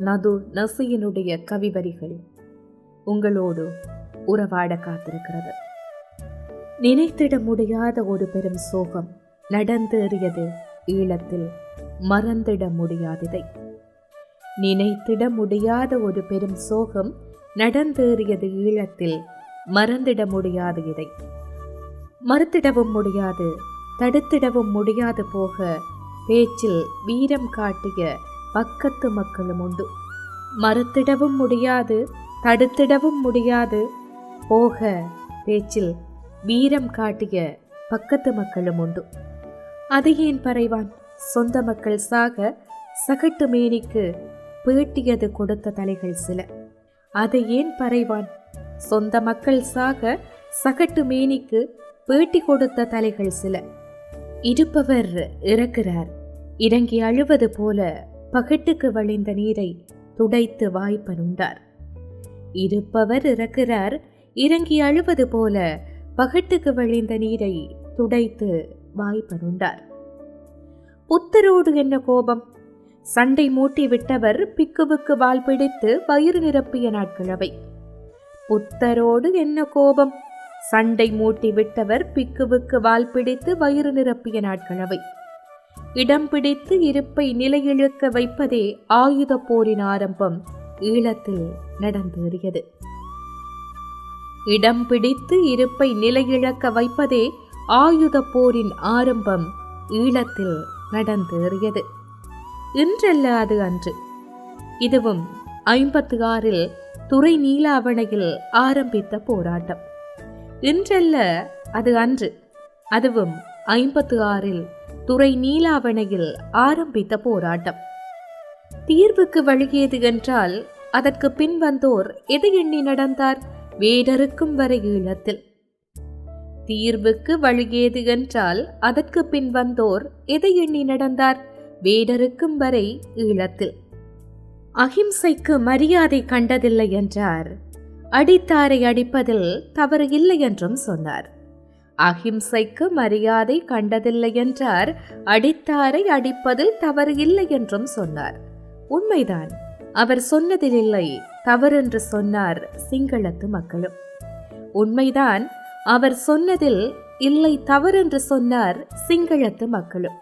நது நசியினுடைய கவிவரிகள் உங்களோடு உறவாட காத்திருக்கிறது. நினைத்திட முடியாத ஒரு பெரும் சோகம் நடந்தேறியது ஈழத்தில் மறந்திட முடியாததை. நினைத்திட முடியாத ஒரு பெரும் சோகம் நடந்தேறியது ஈழத்தில் மறந்திட முடியாது இதை. மறுத்திடவும் முடியாது தடுத்திடவும் முடியாது போக பேச்சில் வீரம் காட்டிய பக்கத்து மக்களும் உண்டு. மறுத்திடவும் முடியாது தடுத்திடவும் முடியாது. போக பேச்சில் வீரம் காட்டிய பக்கத்து மக்களும் உண்டு. அது ஏன் பறைவான்? சொந்த மக்கள் சாக சகட்டு மேனிக்கு பேட்டியது கொடுத்த தலைகள் சில. அதை ஏன் பறைவான்? சொந்த மக்கள் சாக சகட்டு மேனிக்கு பேட்டி கொடுத்த தலைகள் சில. இருப்பவர் இறக்கிறார். இறங்கி அழுவது போல பகட்டுக்கு வழிந்த நீரை துடைத்து வாய்ப்பனுண்டார். இருப்பவர் இறக்கிறார் இறங்கி அழுவது போல பகட்டுக்கு வழிந்த நீரை துடைத்து வாய்ப்பனுண்டார். புத்தரோடு என்ன கோபம்? சண்டை மூட்டி விட்டவர் பிக்குவுக்கு வால் பிடித்து வயிறு நிரப்பிய நாட்களவை. புத்தரோடு என்ன கோபம்? சண்டை மூட்டி விட்டவர் பிக்குவுக்கு வால் பிடித்து வயிறு நிரப்பிய நாட்களவை. இடம் பிடித்து இருப்பை நிலையிழுக்க வைப்பதே ஆயுத போரின் ஆரம்பம். ஈழத்தில் நடந்தேறியது. இடம் பிடித்து இருப்பை நிலையிழக்க வைப்பதே ஆயுத போரின் ஆரம்பம். ஈழத்தில் நடந்தேறியது. இன்றல்ல அது அன்று. இதுவும் ஐம்பத்து ஆறில் துறை நீலாவணையில் ஆரம்பித்த போராட்டம். இன்றல்ல அது அன்று. அதுவும் ஐம்பத்து ஆறில் துறை நீலாவணையில் ஆரம்பித்த போராட்டம். தீர்வுக்கு வழியேது என்றால் அதற்கு பின் வந்தோர் எது எண்ணி நடந்தார்? வேடருக்கும் வரை ஈழத்தில். தீர்வுக்கு வழியேது என்றால் அதற்கு பின் வந்தோர் எதை எண்ணி நடந்தார்? வேடருக்கும் வரை ஈழத்தில். அகிம்சைக்கு மரியாதை கண்டதில்லை என்றார். அடித்தாரை அடிப்பதில் தவறு இல்லை என்றும் சொன்னார். அகிம்சைக்கு மரியாதை கண்டதில்லை என்றார் அடித்தாரை அடிப்பதில் தவறு இல்லை என்றும் சொன்னார். உண்மைதான். அவர் சொன்னதில் இல்லை தவறென்று சொன்னார் சிங்களத்து மக்களும். உண்மைதான். அவர் சொன்னதில் இல்லை தவறென்று சொன்னார் சிங்களத்து மக்களும்.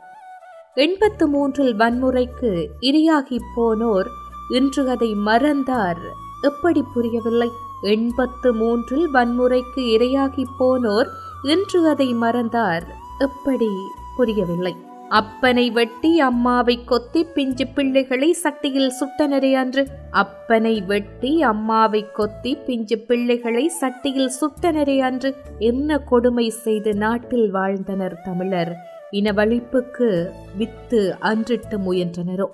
எண்பத்து மூன்றில் வன்முறைக்கு இரையாகி போனோர் இன்று அதை மறந்தார். எப்படி புரியவில்லை? எண்பத்து மூன்றில் வன்முறைக்கு இரையாகி போனோர் இன்று அதை மறந்தார். எப்படி? புரியவில்லை. அப்பனை வெட்டி அம்மாவை கொத்தி பிஞ்சு பிள்ளைகளை சட்டியில் சுட்டனரே அன்று. அப்பனை வெட்டி அம்மாவை கொத்தி பிஞ்சு பிள்ளைகளை சட்டியில் சுட்டனரே அன்று. என்ன கொடுமை செய்து நாட்டில் வாழ்ந்தனர் தமிழர். இனவழிப்புக்கு வித்து அன்றிட்டு முயன்றனரோ.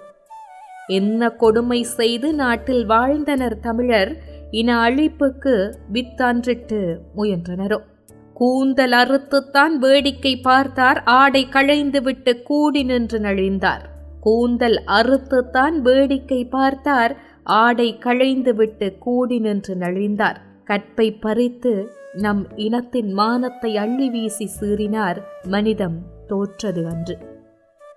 என்ன கொடுமை செய்து நாட்டில் வாழ்ந்தனர் தமிழர். இன அழிப்புக்கு வித்தன்றிட்டு முயன்றனரோ. கூந்தல் அறுத்துத்தான் வேடிக்கை பார்த்தார். ஆடை களைந்துவிட்டு கூடி நின்று நழிந்தார். கூந்தல் அறுத்துத்தான் வேடிக்கை பார்த்தார். ஆடை களைந்துவிட்டு கூடி நின்று நழிந்தார். கற்பை பறித்து நம் இனத்தின் மானத்தை அள்ளி வீசி சீறினார். மனிதம் தோற்றது அன்று.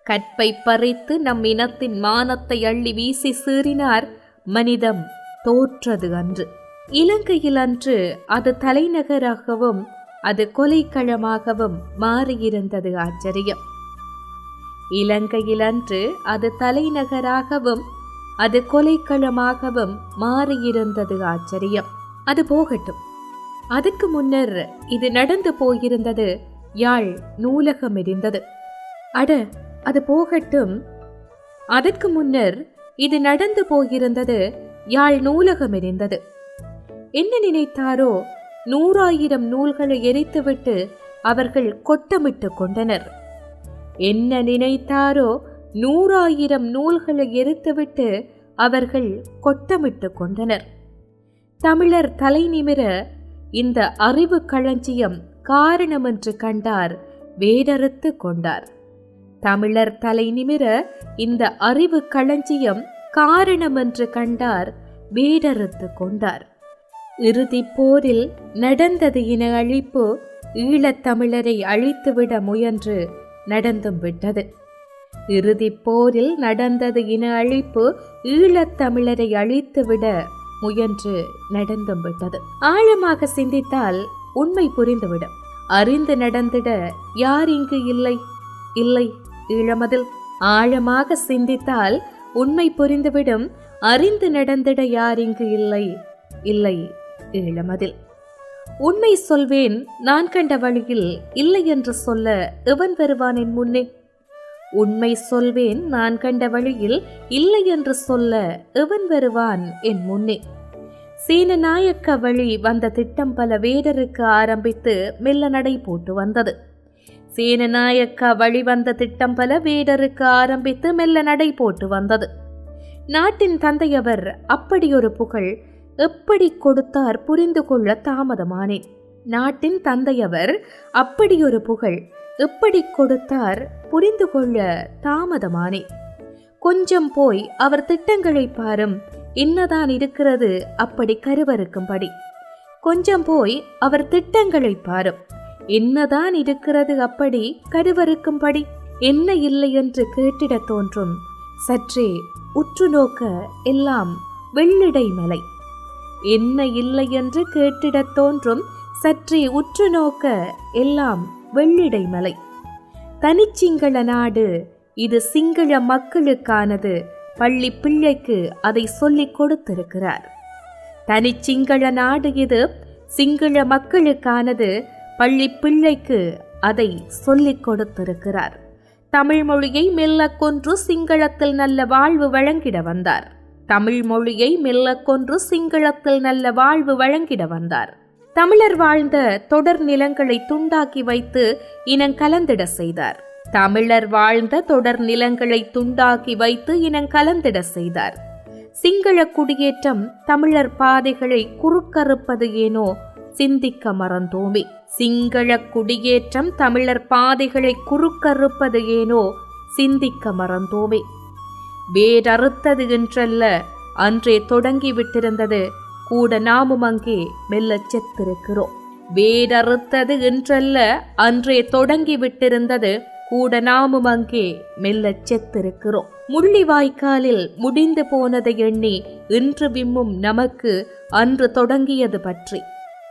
கற்பை பறித்து நம் இனத்தின் மானத்தை அள்ளி வீசி சீறினார். மனிதம் தோற்றது அன்று. இலங்கையில் அன்று அது தலைநகராகவும் அது கொலைக்களமாகவும் மாறியிருந்தது ஆச்சரியம். இலங்கையில் அன்று அது தலைநகராகவும் அது கொலைக்களமாகவும் மாறியிருந்தது ஆச்சரியம். அது போகட்டும். அதற்கு முன்னர் இது நடந்து போயிருந்தது யாழ் நூலகம் எரிந்தது அட அது போகட்டும். அதற்கு முன்னர் இது நடந்து போயிருந்தது யாழ் நூலகம் எரிந்தது என்ன நினைத்தாரோ நூறாயிரம் நூல்களை எரித்துவிட்டு அவர்கள் கொட்டமிட்டு கொண்டனர். என்ன நினைத்தாரோ நூறாயிரம் நூல்களை எரித்துவிட்டு அவர்கள் கொட்டமிட்டு கொண்டனர். தமிழர் தலை நிமிர இந்த அறிவு களஞ்சியம் காரணமென்று கண்டார் வேடறுத்து கொண்டார். தமிழர் தலை நிமிர இந்த அறிவு களஞ்சியம் காரணமென்று கண்டார் வேடறுத்து கொண்டார். இறுதிப் போரில் நடந்தது இன அழிப்பு ஈழத்தமிழரை அழித்துவிட முயன்று நடந்தும் விட்டது. இறுதிப் போரில் நடந்தது இன அழிப்பு ஈழத்தமிழரை அழித்துவிட முயன்று நடந்தும் விட்டது. ஆழமாக சிந்தித்தால் உண்மை புரிந்துவிடும். அறிந்து நடந்திட யார் இங்கு இல்லை? இல்லை ஈழமதில். ஆழமாக சிந்தித்தால் உண்மை புரிந்துவிடும். அறிந்து நடந்திட யார் இங்கு இல்லை? இல்லை ஏழமதில். உண்மை சொல்வேன் நான் கண்ட வழியில் இல்லை என்று சொல்ல எவன் வருவான் என் முன்னே? உண்மை சொல்வேன் நான் கண்ட வழியில் இல்லை என்று சொல்ல எவன் வருவான் என் முன்னே? சீன நாயக்க வழி வந்த திட்டம் பல வேடருக்கு ஆரம்பித்து மெல்ல நடை போட்டு வந்தது. சீனநாயக்கா வழி வந்த திட்டம் பல வேடருக்கு ஆரம்பித்து மெல்ல நடை போட்டு வந்தது. நாட்டின் தந்தையவர் அப்படியொரு புகழ் எப்படி கொடுத்தார் புரிந்து கொள்ள தாமதமானேன் நாட்டின் தந்தையவர் அப்படியொரு புகழ் எப்படி கொடுத்தார் புரிந்து கொள்ள தாமதமானேன் கொஞ்சம் போய் அவர் திட்டங்களை பாரும். என்னதான் இருக்கிறது அப்படி கருவறுக்கும்படி. கொஞ்சம் போய் அவர் திட்டங்களை பாரும். என்னதான் இருக்கிறது அப்படி கருவறுக்கும்படி. என்ன இல்லை என்று கேட்டிடத் தோன்றும். சற்றே உற்று நோக்க எல்லாம் வெள்ளிடை மலை என்ன இல்லை என்று கேட்டிடத் தோன்றும் சற்றே உற்று நோக்க எல்லாம் வெள்ளிடை மலை. தனிச்சிங்கள நாடு இது சிங்கள மக்களுக்கானது பள்ளி பிள்ளைக்கு அதை சொல்லிக் கொடுத்திருக்கிறார். தனிச்சிங்கள நாடு இது சிங்கள மக்களுக்கானது பள்ளி பிள்ளைக்கு அதை சொல்லிக் கொடுத்திருக்கிறார். தமிழ் மொழியை மெல்ல கொன்று சிங்களத்தில் நல்ல வாழ்வு வழங்கிட வந்தார். தமிழ் மொழியை மெல்ல கொன்று சிங்களத்தில் நல்ல வாழ்வு வழங்கிட வந்தார். தமிழர் வாழ்ந்த தொடர் நிலங்களை துண்டாக்கி வைத்து இனம் கலந்திட செய்தார். தமிழர் வாழ்ந்த தொடர் நிலங்களை துண்டாக்கி வைத்து இனம் கலந்திட செய்தார். சிங்கள குடியேற்றம் தமிழர் பாதைகளை குறுக்கறுப்பது ஏனோ சிந்திக்க மறந்தோமே. சிங்கள குடியேற்றம் தமிழர் பாதைகளை குறுக்கறுப்பது ஏனோ சிந்திக்க மறந்தோமே. வேரறுத்தது என்றல்ல அன்றே தொடங்கி விட்டிருந்தது கூட நாமும் அங்கே மெல்லச் செத்திருக்கிறோம். வேரறுத்தது என்றல்ல அன்றே தொடங்கி விட்டிருந்தது கூட நாமும் அங்கே மெல்லச் செத்திருக்கிறோம். முள்ளிவாய்க்காலில் முடிந்து போனதை எண்ணி இன்று விம்மும் நமக்கு அன்று தொடங்கியது பற்றி.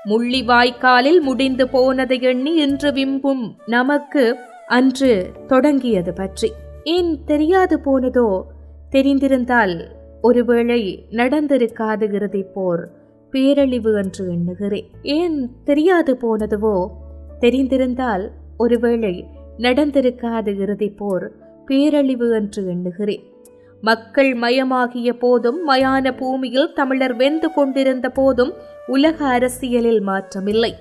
முள்ளிவாய்க்காலில் முடிந்து போனதை எண்ணி இன்று விம்பும் நமக்கு அன்று தொடங்கியது பற்றி. ஏன் தெரியாது போனதோ? தெரிந்திருந்தால் ஒருவேளை நடந்திருக்காது இறுதி போர் பேரழிவு என்று எண்ணுகிறேன். ஏன் தெரியாது போனதுவோ? தெரிந்திருந்தால் ஒருவேளை நடந்திருக்காது இறுதி போர் பேரழிவு என்று எண்ணுகிறேன். மக்கள் மயமாகிய போதும் மயான பூமியில் தமிழர் வெந்து கொண்டிருந்த போதும் உலக அரசியலில் மாற்றமில்லை.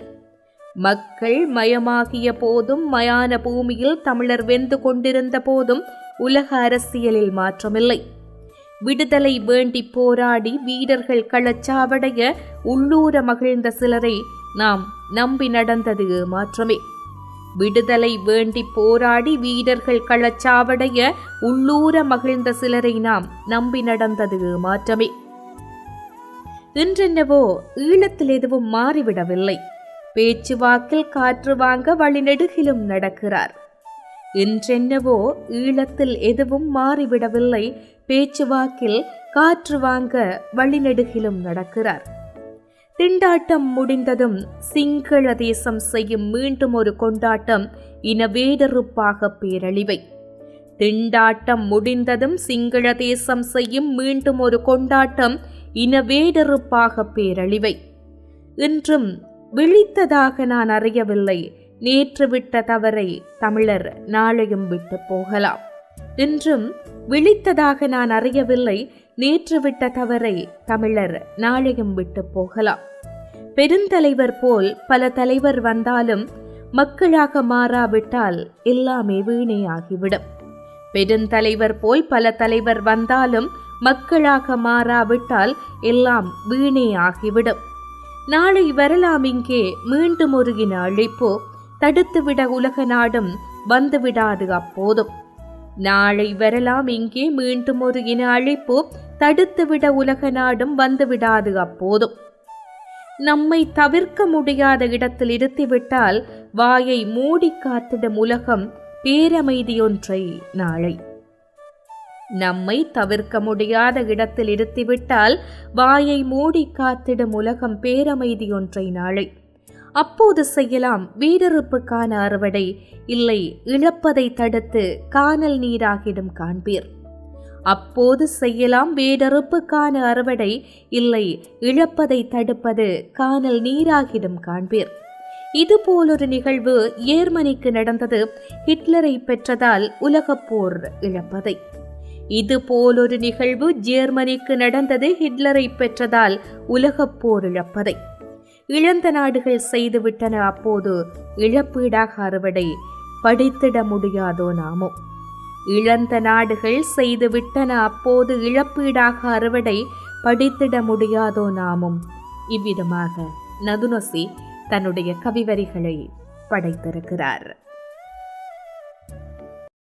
மக்கள் மயமாகிய போதும் மயான பூமியில் தமிழர் வெந்து கொண்டிருந்த போதும் உலக அரசியலில் மாற்றமில்லை. விடுதலை வேண்டி போராடி வீரர்கள் களச்சாவடைய உள்ளூர மகிழ்ந்த சிலரை நாம் நம்பி நடந்தது மாற்றமே. விடுதலை வேண்டி போராடி வீரர்கள் களச்சாவடைய உள்ளூர மகிழ்ந்த சிலரை நாம் நம்பி நடந்தது மாற்றமே. இன்றென்னவோ ஈழத்தில் எதுவும் மாறிவிடவில்லை. பேச்சுவாக்கில் காற்று வாங்க வழிநெடுகிலும் நடக்கிறார். இன்றென்னவோ ஈழத்தில் எதுவும் மாறிவிடவில்லை. பேச்சுவாக்கில் காற்று வாங்க வழிநெடுகிலும் நடக்கிறார். திண்டாட்டம் முடிந்ததும் சிங்கள தேசம் செய்யும் மீண்டும் ஒரு கொண்டாட்டம் இன வேடறுப்பாக பேரழிவை. திண்டாட்டம் முடிந்ததும் சிங்கள தேசம் செய்யும் மீண்டும் ஒரு கொண்டாட்டம் இன வேடறுப்பாக பேரழிவை. இன்றும் விழித்ததாக நான் அறியவில்லை. நேற்று விட்ட தவறை தமிழர் நாளையும் விட்டு போகலாம். இன்றும் விழித்ததாக நான் அறியவில்லை. நேற்று விட்ட தவறை தமிழர் நாளையும் விட்டு போகலாம். பெருந்தலைவர் போல் பல தலைவர் வந்தாலும் மக்களாக மாறாவிட்டால் எல்லாமே வீணையாகிவிடும் பெருந்தலைவர் போல் பல தலைவர் வந்தாலும் மக்களாக மாறாவிட்டால் எல்லாம் வீணே ஆகிவிடும். நாளை வரலாம் இங்கே மீண்டும் ஒரு அழைப்போ தடுத்துவிட உலக நாடும் வந்துவிடாது அப்போதும். நாளை வரலாம் இங்கே மீண்டும் ஒரு இன அழைப்போ தடுத்துவிட உலக நாடும் வந்துவிடாது அப்போதும். நம்மை தவிர்க்க முடியாத இடத்தில் இருத்திவிட்டால் வாயை மூடி காத்திடும் உலகம் பேரமைதியொன்றை நாளை. நம்மை தவிர்க்க முடியாத இடத்தில் இருத்திவிட்டால் வாயை மூடி காத்திடும் உலகம் பேரமைதி ஒன்றை நாளை. அப்போது செய்யலாம் வீடறுப்புக்கான அறுவடை இல்லை இழப்பதை தடுத்து காணல் நீராகிடும் காண்பீர். அப்போது செய்யலாம் வேடறுப்புக்கான அறுவடை இல்லை இழப்பதை தடுப்பது காணல் நீராகிடும் காண்பீர். இது போலொரு நிகழ்வு ஏர்மனிக்கு நடந்தது ஹிட்லரை பெற்றதால் உலகப்போர் இழப்பதை. இது போலொரு நிகழ்வு ஜெர்மனிக்கு நடந்தது ஹிட்லரை பெற்றதால் உலகப் போர் இழப்பதை இழந்த நாடுகள் செய்துவிட்டன அப்போது இழப்பீடாக அறுவடை படித்திட முடியாதோ நாமோ. இழந்த நாடுகள் செய்துவிட்டன அப்போது இழப்பீடாக அறுவடை படித்திட முடியாதோ நாமும் இவ்விதமாக நதுனொசி தன்னுடைய கவிவரிகளை படைத்திருக்கிறார்.